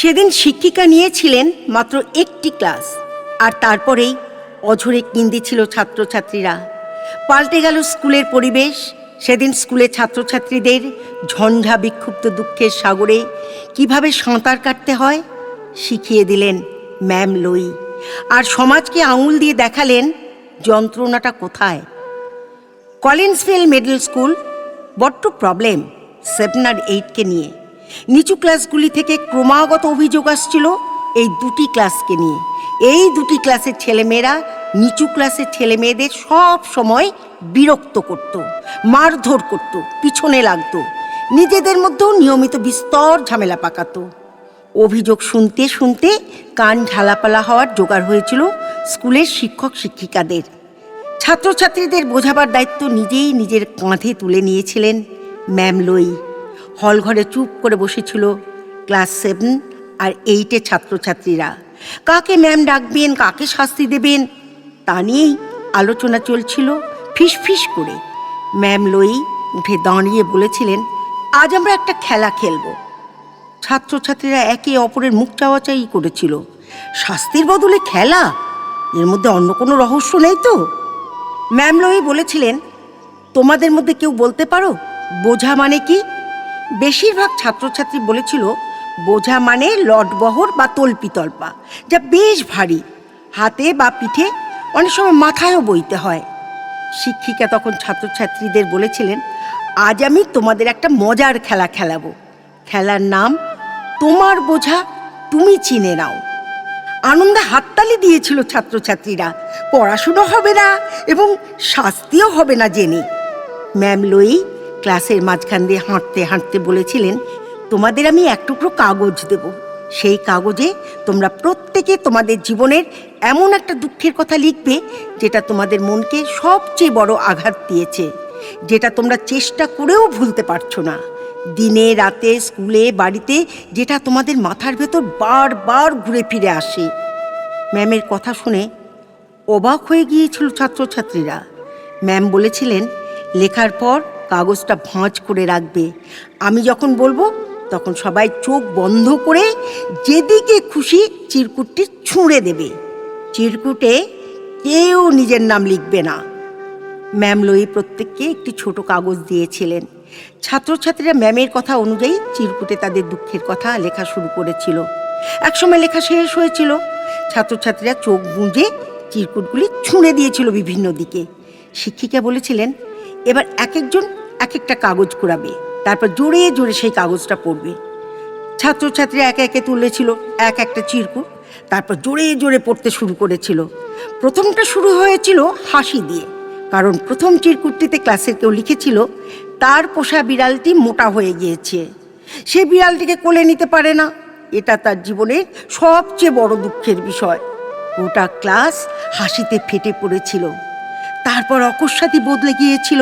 সেদিন শিক্ষিকা নিয়েছিলেন মাত্র একটি ক্লাস, আর তারপরেই অঝরে কেঁদেছিল ছাত্রছাত্রীরা। পাল্টে গেল স্কুলের পরিবেশ। সেদিন স্কুলে ছাত্রছাত্রীদের ঝঞ্ঝা বিক্ষুব্ধ দুঃখের সাগরে কীভাবে সাঁতার কাটতে হয় শিখিয়ে দিলেন ম্যাম লই। আর সমাজকে আঙুল দিয়ে দেখালেন যন্ত্রণাটা কোথায়। কলিন্সফিল মিডল স্কুল, বড্ড প্রবলেম, সেভেন আর এইটকে নিয়ে। নিচু ক্লাসগুলি থেকে ক্রমাগত অভিযোগ আসছিল এই দুটি ক্লাসকে নিয়ে। এই দুটি ক্লাসের ছেলেমেয়েরা নিচু ক্লাসের ছেলেমেয়েদের সব সময় বিরক্ত করত, মারধর করত, পিছনে লাগতো, নিজেদের মধ্যেও নিয়মিত বিস্তর ঝামেলা পাকাতো। অভিযোগ শুনতে শুনতে কান ঝালাপালা হওয়ার জোগাড় হয়েছিল স্কুলের শিক্ষক শিক্ষিকাদের। ছাত্রছাত্রীদের বোঝাবার দায়িত্ব নিজেই নিজের কাঁধে তুলে নিয়েছিলেন ম্যাম লই হল ঘরে চুপ করে বসেছিল ক্লাস সেভেন আর এইটের ছাত্রছাত্রীরা। কাকে ম্যাম ডাকবেন, কাকে শাস্তি দেবেন, তা নিয়েই আলোচনা চলছিল ফিস করে। ম্যাম লই উঠে দাঁড়িয়ে বলেছিলেন, আজ আমরা একটা খেলা খেলব। ছাত্রছাত্রীরা একে অপরের মুখ চাওয়াচাই করেছিল। শাস্তির বদলে খেলা? এর মধ্যে অন্য কোনো রহস্য নেই তো? ম্যাম লোই বলেছিলেন, তোমাদের মধ্যে কেউ বলতে পারো? বোঝা মানে কি? বেশিরভাগ ছাত্রছাত্রী বলেছিল, বোঝা মানে লটবহর বা তল্পিতল্পা, যা বেশ ভারী। হাতে বা পিঠে অনেক সময় মাথায়ও বইতে হয়। শিক্ষিকা তখন ছাত্রছাত্রীদের বলেছিলেন, আজ আমি তোমাদের একটা মজার খেলা খেলাবো। খেলার নাম, তোমার বোঝা তুমি চিনে নাও। আনন্দে হাততালি দিয়েছিল ছাত্রছাত্রীরা, পড়াশুনো হবে না এবং শাস্তিও হবে না জেনে। ম্যাম লই ক্লাসের মাঝখান দিয়ে হাঁটতে হাঁটতে বলেছিলেন, তোমাদের আমি এক টুকরো কাগজ দেব। সেই কাগজে তোমরা প্রত্যেকে তোমাদের জীবনের এমন একটা দুঃখের কথা লিখবে, যেটা তোমাদের মনকে সবচেয়ে বড় আঘাত দিয়েছে, যেটা তোমরা চেষ্টা করেও ভুলতে পারছ না। দিনে, রাতে, স্কুলে, বাড়িতে যেটা তোমাদের মাথার ভেতর বারবার ঘুরে ফিরে আসে। ম্যামের কথা শুনে অবাক হয়ে গিয়েছিল ছাত্রছাত্রীরা। ম্যাম বলেছিলেন, লেখার পর কাগজটা ভাঁজ করে রাখবে। আমি যখন বলব, তখন সবাই চোখ বন্ধ করে যেদিকে খুশি চিরকুটটি ছুঁড়ে দেবে। চিরকুটে কেউ নিজের নাম লিখবে না। ম্যাম লই প্রত্যেককে একটি ছোট কাগজ দিয়েছিলেন। ছাত্রছাত্রীরা ম্যামের কথা অনুযায়ী চিরকুটে তাদের দুঃখের কথা লেখা শুরু করেছিল। একসময় লেখা শেষ হয়েছিল। ছাত্রছাত্রীরা চোখ বুঁজে চিরকুটগুলি ছুঁড়ে দিয়েছিল বিভিন্ন দিকে। শিক্ষিকা বলেছিলেন, এবার এক একজন এক একটা কাগজ কুড়াবে। তারপর জোরে জোরে সেই কাগজটা পড়বে। ছাত্রছাত্রী একে একে তুলেছিল এক একটা চিরকুট, তারপর জোরে জোরে পড়তে শুরু করেছিল। প্রথমটা শুরু হয়েছিল হাসি দিয়ে, কারণ প্রথম চিরকুটটিতে ক্লাসের কেউ লিখেছিল, তার পোষা বিড়ালটি মোটা হয়ে গিয়েছে। সে বিড়ালটিকে কোলে নিতে পারে না। এটা তার জীবনের সবচেয়ে বড় দুঃখের বিষয়। গোটা ক্লাস হাসিতে ফেটে পড়েছিল। তারপর অকস্মাতি বদলে গিয়েছিল।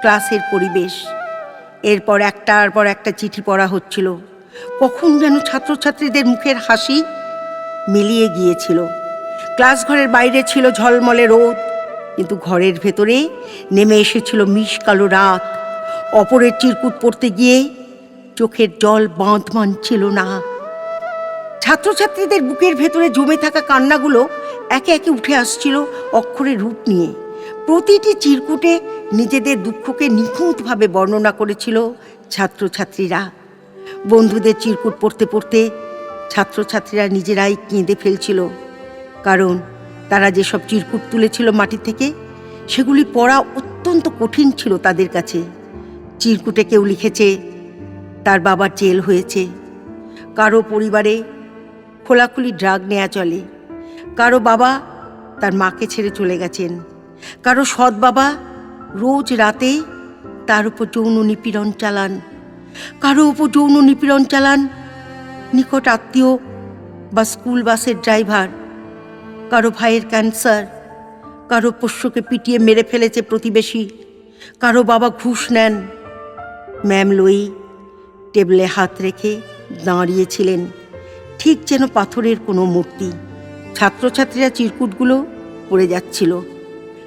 ক্লাসের পরিবেশ। এরপর একটার পর একটা চিঠি পড়া হচ্ছিল। কখন যেন ছাত্রছাত্রীদের মুখের হাসি মিলিয়ে গিয়েছিল। ক্লাস ঘরের বাইরে ছিল ঝলমলে রোদ, কিন্তু ঘরের ভেতরে নেমে এসেছিল মিশ কালো রাত। অপরের চিরকুট পড়তে গিয়ে চোখের জল বাঁধ মানছিল না। ছাত্রছাত্রীদের বুকের ভেতরে জমে থাকা কান্নাগুলো একে একে উঠে আসছিল অক্ষরের রূপ নিয়ে। প্রতিটি চিরকুটে নিজেদের দুঃখকে নিখুঁতভাবে বর্ণনা করেছিল ছাত্রছাত্রীরা। বন্ধুদের চিরকুট পড়তে পড়তে ছাত্রছাত্রীরা নিজেরাই কেঁদে ফেলছিল। কারণ তারা যেসব চিরকুট তুলেছিল মাটি থেকে, সেগুলি পড়া অত্যন্ত কঠিন ছিল তাদের কাছে। চিরকুটে কেউ লিখেছে, তার বাবার জেল হয়েছে। কারও পরিবারে খোলাখুলি ড্রাগ নেওয়া চলে। কারও বাবা তার মাকে ছেড়ে চলে গেছেন। কারও সৎ বাবা রোজ রাতে তার উপর যৌন নিপীড়ন চালান। কারও উপর যৌন নিপীড়ন চালান নিকট আত্মীয় বা স্কুল বাসের ড্রাইভার। কারও ভাইয়ের ক্যান্সার, কারও পোষ্যকে পিটিয়ে মেরে ফেলেছে প্রতিবেশী, কারও বাবা ঘুষ নেন। ম্যাম লই টেবিলে হাত রেখে দাঁড়িয়েছিলেন। ঠিক যেন পাথরের কোনো মূর্তি। ছাত্রছাত্রীরা চিরকুটগুলো পড়ে যাচ্ছিল।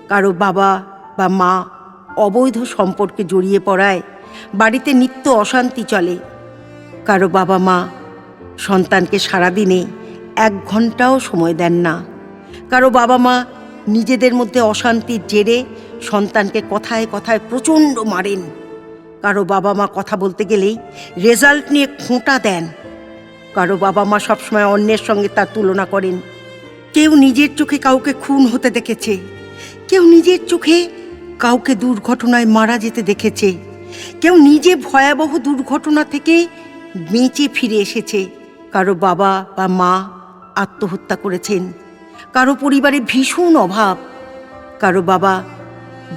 কারও বাবা বা মা অবৈধ সম্পর্কে জড়িয়ে পড়ায়, বাড়িতে নিত্য অশান্তি চলে। কারও বাবা মা সন্তানকে সারাদিনে এক ঘন্টাও সময় দেন না। কারও বাবা মা নিজেদের মধ্যে অশান্তির জেরে সন্তানকে কথায় কথায় প্রচণ্ড মারেন। কারও বাবা মা কথা বলতে গেলেই রেজাল্ট নিয়ে খোঁটা দেন। কারও বাবা মা সবসময় অন্যের সঙ্গে তার তুলনা করেন। কেউ নিজের চোখে কাউকে খুন হতে দেখেছে। কেউ নিজের চোখে কাউকে দুর্ঘটনায় মারা যেতে দেখেছে। কেউ নিজে ভয়াবহ দুর্ঘটনা থেকে বেঁচে ফিরে এসেছে। কারও বাবা বা মা আত্মহত্যা করেছেন। কারও পরিবারে ভীষণ অভাব। কারও বাবা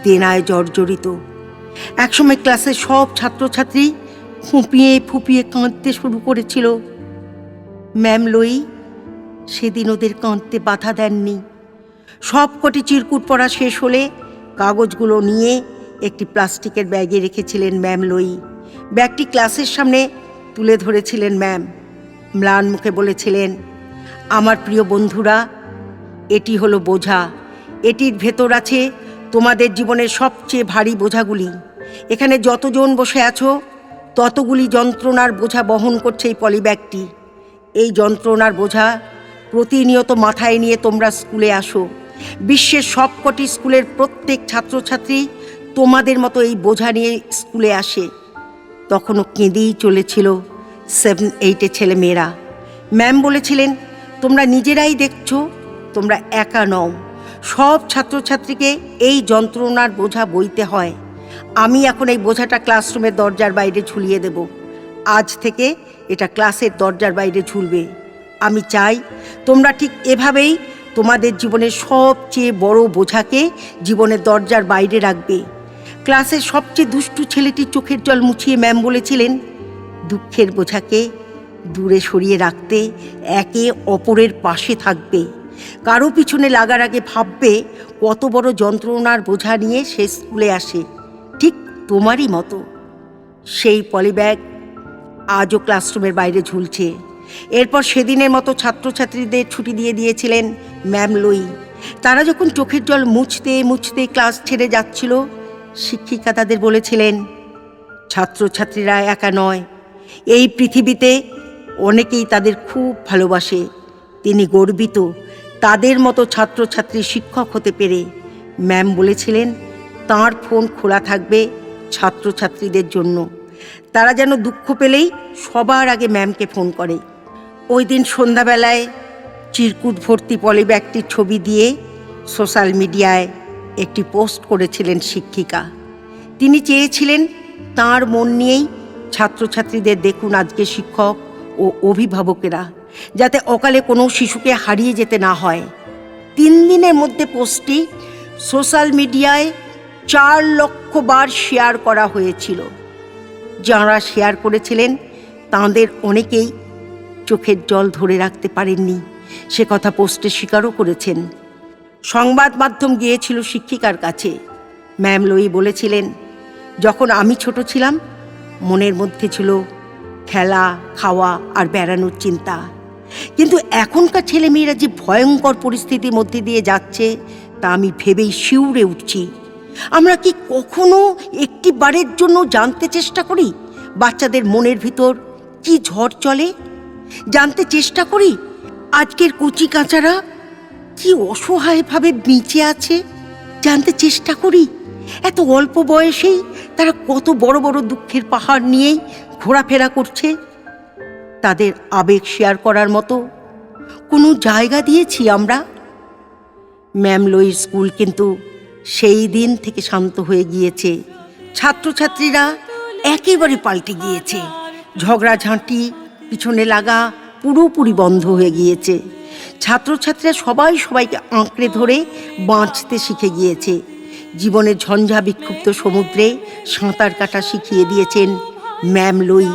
দেনায় জর্জরিত। একসময় ক্লাসের সব ছাত্রছাত্রী ফুঁপিয়ে ফুঁপিয়ে কাঁদতে শুরু করেছিল। ম্যাম লই সেদিন ওদের কাঁদতে বাধা দেননি। সব কটি চিরকুট পড়া শেষ হলে কাগজগুলো নিয়ে একটি প্লাস্টিকের ব্যাগে রেখেছিলেন ম্যাম লই। ব্যাগটি ক্লাসের সামনে তুলে ধরেছিলেন ম্যাম। ম্লান মুখে বলেছিলেন, আমার প্রিয় বন্ধুরা, এটি হলো বোঝা। এটির ভেতর আছে তোমাদের জীবনের সবচেয়ে ভারী বোঝাগুলি। এখানে যতজন বসে আছো, ততগুলি যন্ত্রণার বোঝা বহন করছে এই পলিব্যাগটি। এই যন্ত্রণার বোঝা প্রতিনিয়ত মাথায় নিয়ে তোমরা স্কুলে আসো। বিশ্বের সবকটি স্কুলের প্রত্যেক ছাত্রছাত্রী তোমাদের মতো এই বোঝা নিয়ে স্কুলে আসে। তখনও কেঁদেই চলেছিল সেভেন এইটে ছেলে মেয়েরা ম্যাম বলেছিলেন, তোমরা নিজেরাই দেখছ, তোমরা একা নও। সব ছাত্রছাত্রীকে এই যন্ত্রণার বোঝা বইতে হয়। আমি এখন এই বোঝাটা ক্লাসরুমের দরজার বাইরে ঝুলিয়ে দেব। আজ থেকে এটা ক্লাসের দরজার বাইরে ঝুলবে। আমি চাই তোমরা ঠিক এভাবেই তোমাদের জীবনের সবচেয়ে বড় বোঝাকে জীবনের দরজার বাইরে রাখবে। ক্লাসের সবচেয়ে দুষ্টু ছেলেটির চোখের জল মুছিয়ে ম্যাম বলেছিলেন, দুঃখের বোঝাকে দূরে সরিয়ে রাখতে একে অপরের পাশে থাকবে। কারও পিছনে লাগার আগে ভাববে কত বড় যন্ত্রণার বোঝা নিয়ে সে স্কুলে আসে। ঠিক তোমারই মতো। সেই পলিব্যাগ আজও ক্লাসরুমের বাইরে ঝুলছে। এরপর সেদিনের মতো ছাত্রছাত্রীদের ছুটি দিয়ে দিয়েছিলেন ম্যাম লই, তারা যখন চোখের জল মুছতে মুছতে ক্লাস ছেড়ে যাচ্ছিল, শিক্ষিকা তাদের বলেছিলেন, ছাত্রছাত্রীরা একা নয়, এই পৃথিবীতে অনেকেই তাদের খুব ভালোবাসে। তিনি গর্বিত, তাদের মতো ছাত্রছাত্রী শিক্ষক হতে পেরে। ম্যাম বলেছিলেন, তাঁর ফোন খোলা থাকবে ছাত্রছাত্রীদের জন্য। তারা যেন দুঃখ পেলেই সবার আগে ম্যামকে ফোন করে। ওই দিন সন্ধ্যাবেলায় চিরকুট ভর্তি পলিব্যাগটির ছবি দিয়ে সোশ্যাল মিডিয়ায় একটি পোস্ট করেছিলেন শিক্ষিকা। তিনি চেয়েছিলেন তার মন নিয়েই ছাত্রছাত্রীদের দেখুন আজকে শিক্ষক ও অভিভাবকেরা, যাতে অকালে কোনো শিশুকে হারিয়ে যেতে না হয়। তিন দিনের মধ্যে পোস্টটি সোশ্যাল মিডিয়ায় চার লক্ষ বার শেয়ার করা হয়েছিল। যাঁরা শেয়ার করেছিলেন, তাঁদের অনেকেই চোখের জল ধরে রাখতে পারেননি। সে কথা পোস্টে স্বীকারও করেছেন। সংবাদ মাধ্যম গিয়েছিল শিক্ষিকার কাছে। ম্যাম লই বলেছিলেন, যখন আমি ছোট ছিলাম, মনের মধ্যে ছিল খেলা, খাওয়া আর বেড়ানোর চিন্তা। কিন্তু এখনকার ছেলেমেয়েরা যে ভয়ঙ্কর পরিস্থিতির মধ্যে দিয়ে যাচ্ছে, তা আমি ভেবেই শিউরে উঠছি। আমরা কি কখনো একটি বারের জন্য জানতে চেষ্টা করি বাচ্চাদের মনের ভিতর কি ঝড় চলে? জানতে চেষ্টা করি আজকের কচি কাঁচারা কি অসহায়ভাবে বেঁচে আছে? জানতে চেষ্টা করি। এত অল্প বয়সেই তারা কত বড় বড় দুঃখের পাহাড় নিয়েই ঘোরাফেরা করছে। তাদের আবেগ শেয়ার করার মতো কোনো জায়গা দিয়েছি আমরা? ম্যাম স্কুল কিন্তু সেই দিন থেকে শান্ত হয়ে গিয়েছে। ছাত্রছাত্রীরা একেবারে পাল্টে গিয়েছে। ঝগড়াঝাঁটি, পিছনে লাগা পুরোপুরি বন্ধ হয়ে গিয়েছে। ছাত্রছাত্রীরা সবাই সবাইকে আঁকড়ে ধরে বাঁচতে শিখে গিয়েছে। জীবনের ঝঞ্ঝা বিক্ষুব্ধ সমুদ্রে সাঁতার কাটা শিখিয়ে দিয়েছেন ম্যাম লই।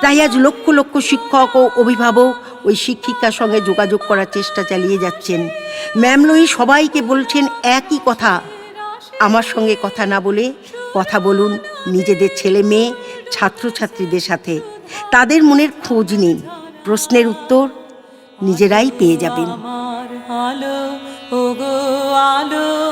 তাই আজ লক্ষ লক্ষ শিক্ষক ও অভিভাবক ওই শিক্ষিকার সঙ্গে যোগাযোগ করার চেষ্টা চালিয়ে যাচ্ছেন। ম্যাম লই সবাইকে বলছেন একই কথা। আমার সঙ্গে কথা না বলে কথা বলুন নিজেদের ছেলে মেয়ে, ছাত্রছাত্রীদের সাথে। তাদের মনের খোঁজ নিন। প্রশ্নের উত্তর নিজেরাই পেয়ে যাবেন। আলো গো আলো।